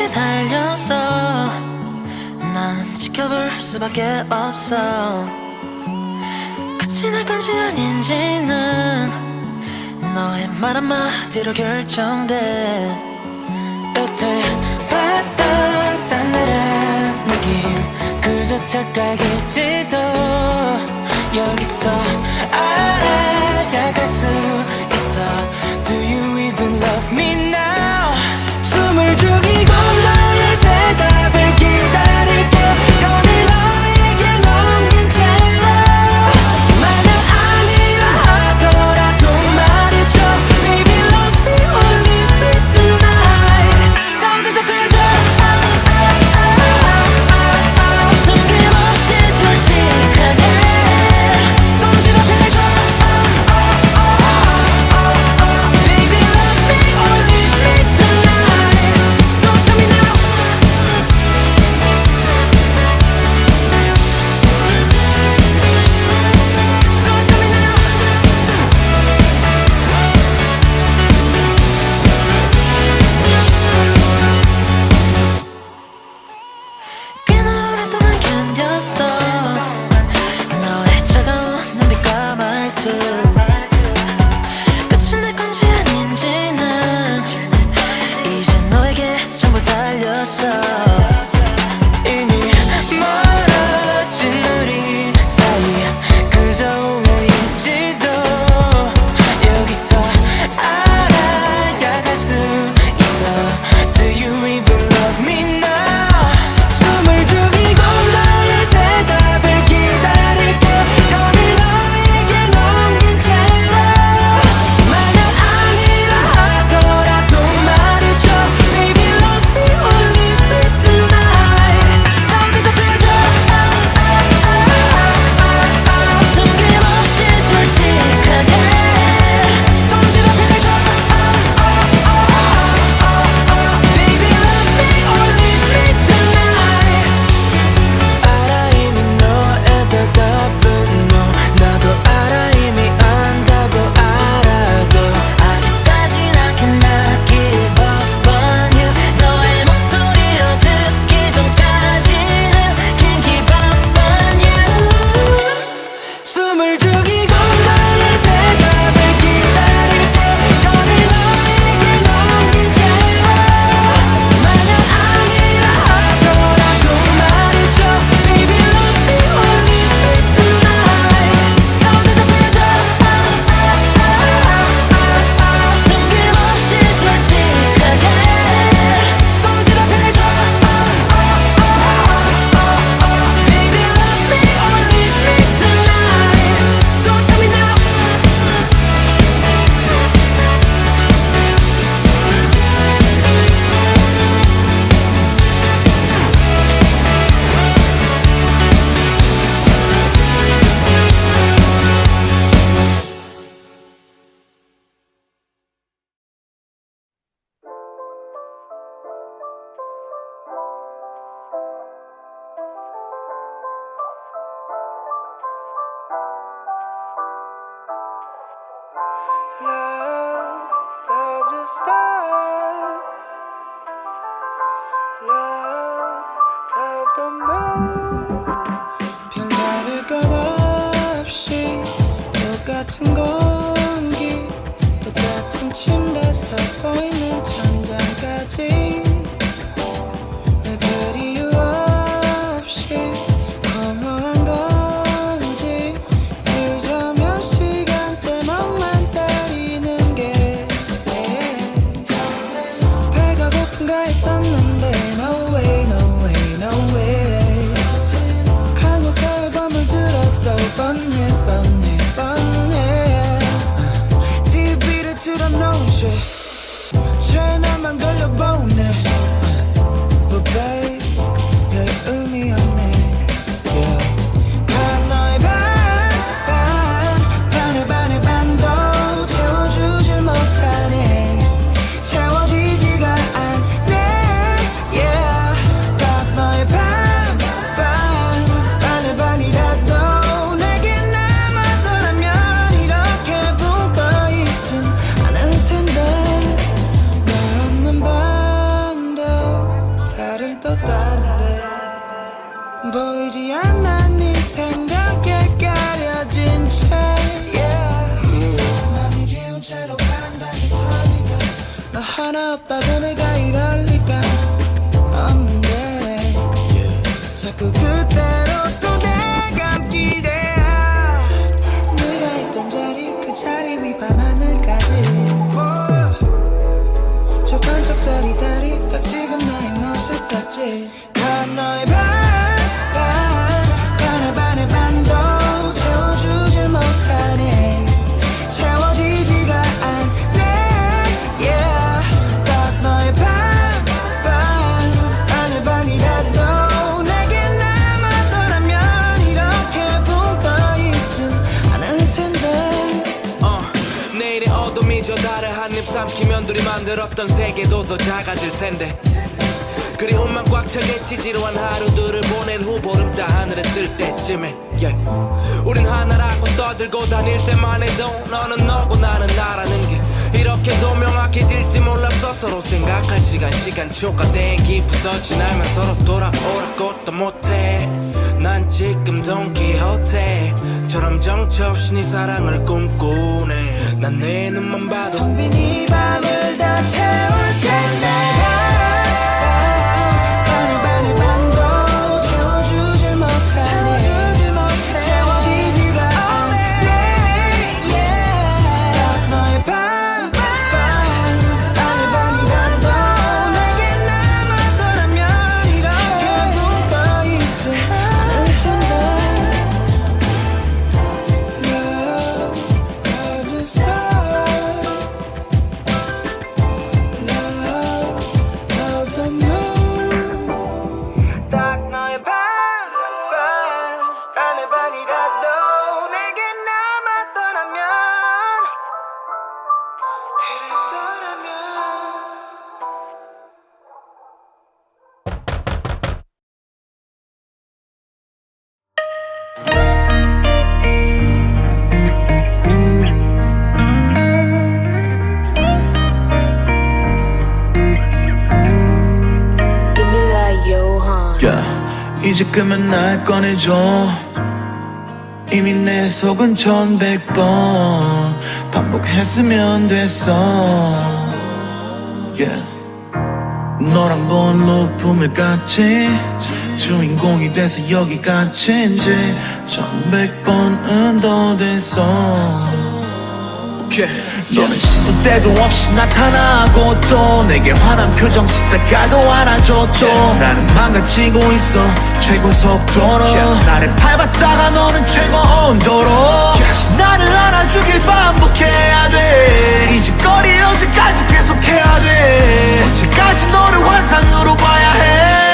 세게 달려서 난 지켜볼 수밖에 없어. 끝이 날 건지 아닌지는 너의 말 한마디로 결정돼. 여태 봤던 싸늘한 느낌 그저 착각일지도 여기서 알아야 갈 수 있어. Do you even love me? 숨을 죽이고 quando olho bom 둘이 만들었던 세계도 더 작아질 텐데. 그리움만 꽉 차겠지 지루한 하루들을 보낸 후 보름 따 하늘에 뜰 때쯤에 yeah. 우린 하나라고 떠들고 다닐 때만 해도 너는 너고 나는 나라는 게 이렇게도 명확해질지 몰랐어 서로 생각할 시간 시간 초과된 기부터 지나면 서로 돌아오라고 또 못해. 난 지금 돈키호테처럼 정처 없이 네 사랑을 꿈꾸네. 난 내 눈만 봐도 텅빈 이 밤을 다 이제 그만 날 꺼내줘. 이미 내 속은 천백 번 반복했으면 됐어. Yeah. 너랑 본 높음을 같이 주인공이 돼서 여기 갇힌 지 천백 번은 더 됐어 너는 시도 때도 없이 나타나고 또 내게 화난 표정 짓다가도 안아줘 또 나는 망가지고 있어. 최고 속도로. 나를 밟았다가 너는 최고 온도로. 다시 나를 안아주길 반복해야 돼. 이짓거리 언제까지 계속해야 돼? 언제까지 너를 환상으로 봐야 해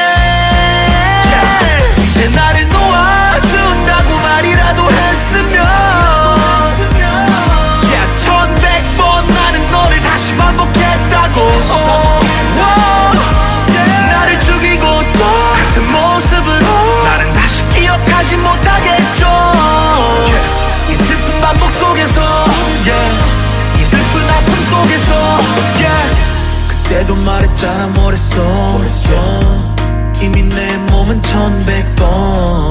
천백 번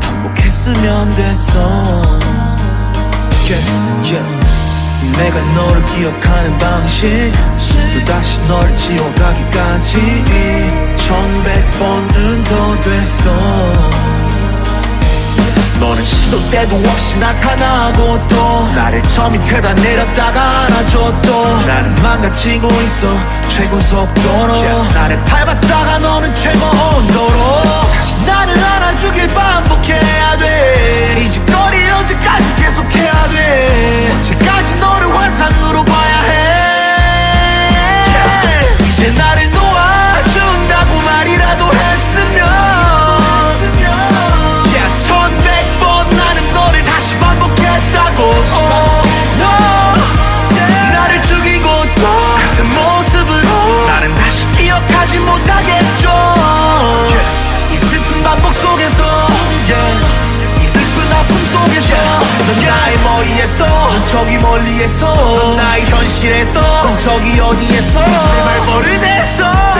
반복했으면 됐어. Yeah, yeah. 내가 너를 기억하는 방식. 또다시 너를 지워가기까지. 천백 번은 더 됐어. 너는 시도 때도 없이 나타나고 또 나를 저 밑에다 내렸다가 안아줘 또 나는 망가지고 있어 최고 속도로 yeah. 나를 밟았다가 너는 최고 온도로 다시 나를 안아주길 반복해야 돼 이직거리 언제까지 계속해야 돼 언제까지 너를 환상으로 봐야 해 yeah. 이제 나를 거리에서 저기 멀리에서 나의 현실에서 저기 어디에서 내 발걸음 했어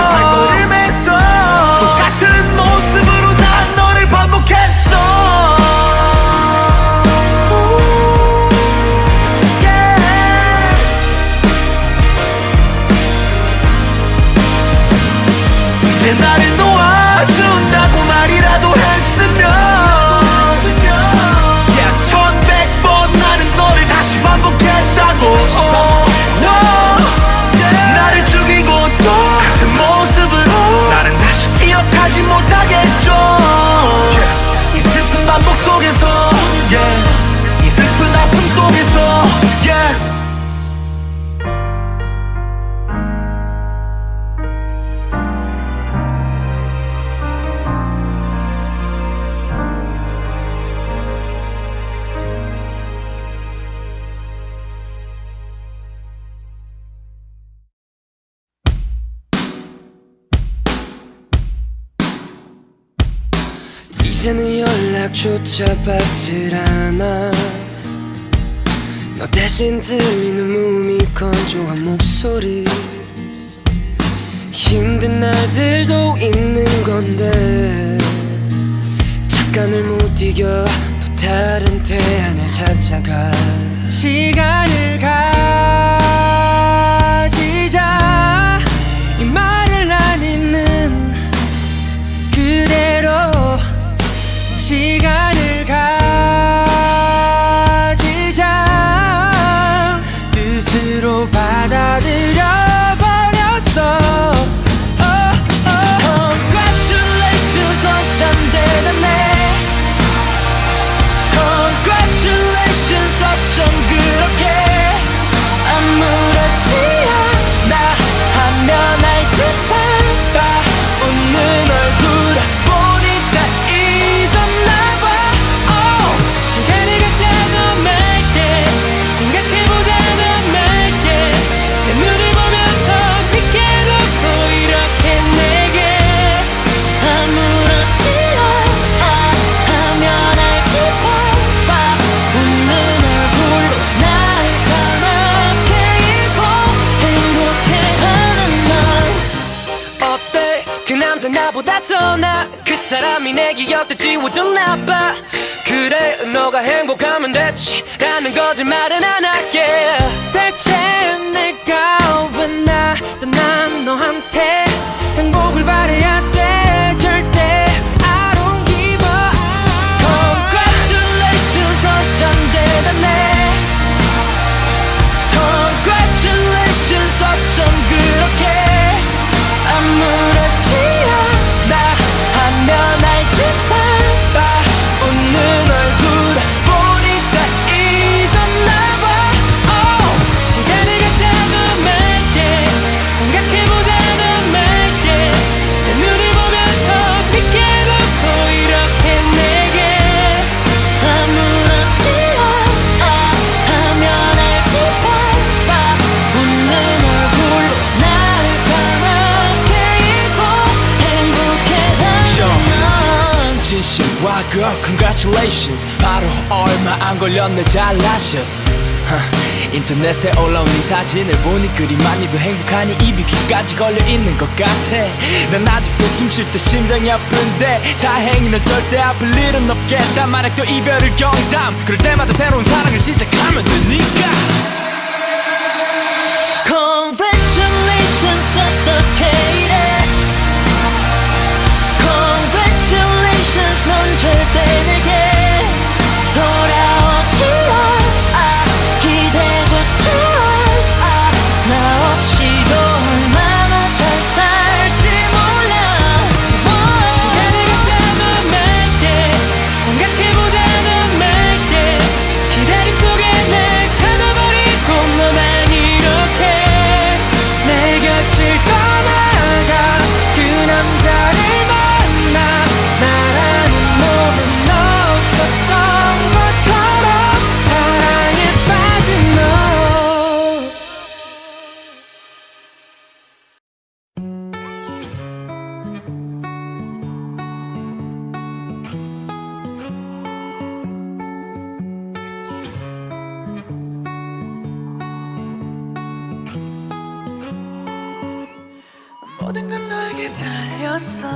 이제는 연락조차 받질 않아. 너 대신 들리는 몸이 건조한 목소리. 힘든 날들도 있는 건데 잠깐을 못 이겨 또 다른 대안을 찾아가. 시간을 가. 要的起我真 girl congratulations. 바로 얼마 안 걸렸네 잘 하셨어. 인터넷에 올라온 이 사진을 보니 그리 많이도 행복하니 입이 귀까지 걸려있는 것 같아. 난 아직도 숨 쉴 때 심장이 아픈데 다행히 는 절대 아플 일은 없겠다. 만약 또 이별을 경담 그럴 때마다 새로운 사랑을 시작하면 되니까. 모든 건 너에게 달렸어.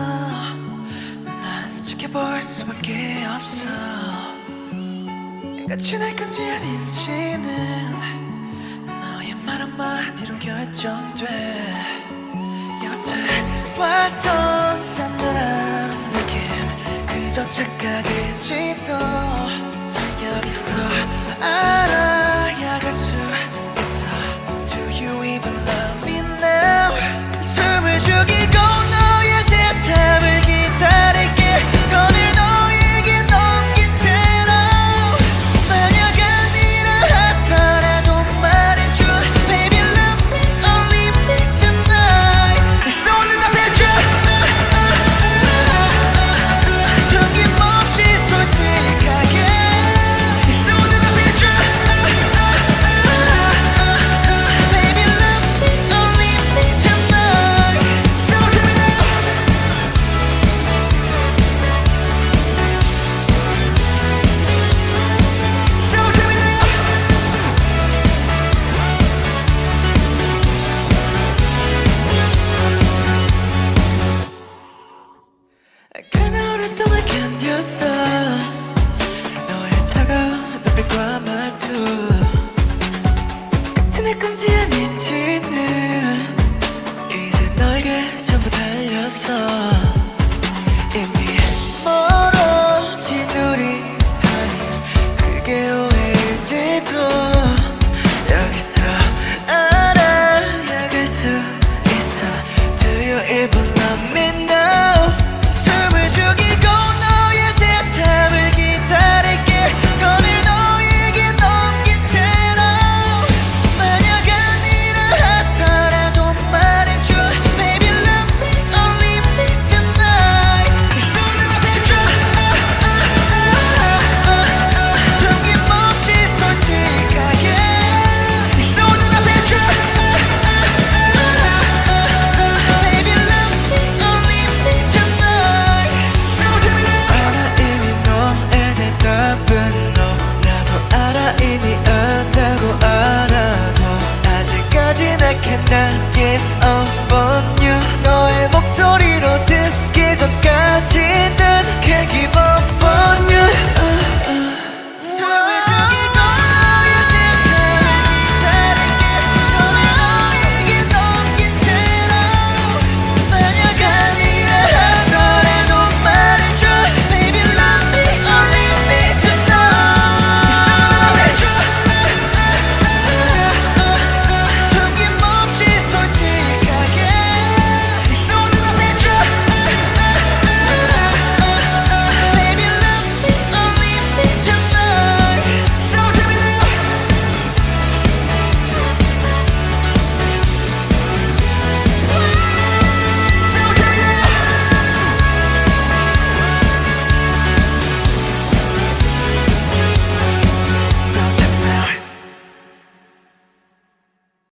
난 지켜볼 수밖에 없어. 끝이 날 건지 아닌지는 너의 말 한마디로 결정돼. 여태 왔던 산들한 느낌 그저 착각일지도. 여기서 알아